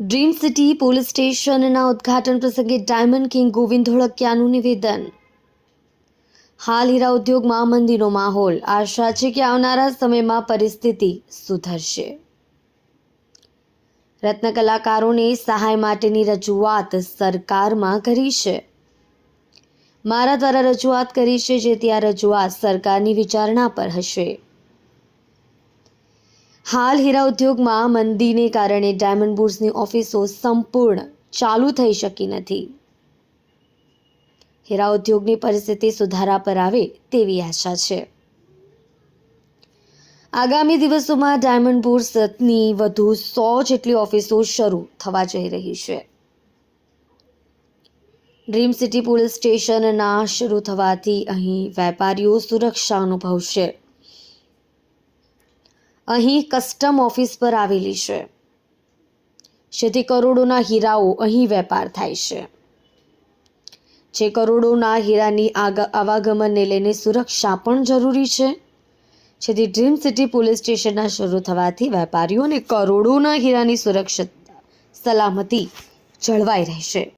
Dream city police સ્ટેશનના ઉદ્ઘાટન પ્રસંગે ડાયમંડ કિંગ ગોવિંદ ધોળકિયાનું નિવેદન. હાલ હીરા ઉદ્યોગમાં મંદીનો માહોલ. આશા છે કે આવનારા સમયમાં પરિસ્થિતિ સુધરશે. રત્ન કલાકારોને સહાય માટેની રજૂઆત સરકારમાં કરી છે. મારા દ્વારા રજૂઆત કરી છે, જેથી આ રજૂઆત સરકારની વિચારણા પર હશે. હાલ હીરા ઉદ્યોગમાં મંદીને કારણે ડાયમંડ બુર્સની ઓફિસો સંપૂર્ણ ચાલુ થઈ શકી નથી. હીરા ઉદ્યોગની પરિસ્થિતિ સુધારા પર આવે તેવી આશા છે. આગામી દિવસોમાં ડાયમંડ બુર્સની વધુ સો જેટલી ઓફિસો શરૂ થવા જઈ રહી છે. ડ્રીમ સિટી પોલીસ સ્ટેશનના શરૂ થવાથી અહીં વેપારીઓ સુરક્ષા અનુભવશે. અહીં કસ્ટમ ઓફિસ પર આવેલી છે. જેથી કરોડોના હીરાઓ અહીં વેપાર થાય છે. જે કરોડોના હીરાની આવાગમનને લઈને સુરક્ષા પણ જરૂરી છે. જેથી ડ્રીમ સિટી પોલીસ સ્ટેશનના શરૂ થવાથી વેપારીઓને કરોડોના હીરાની સુરક્ષિત સલામતી જળવાઈ રહેશે.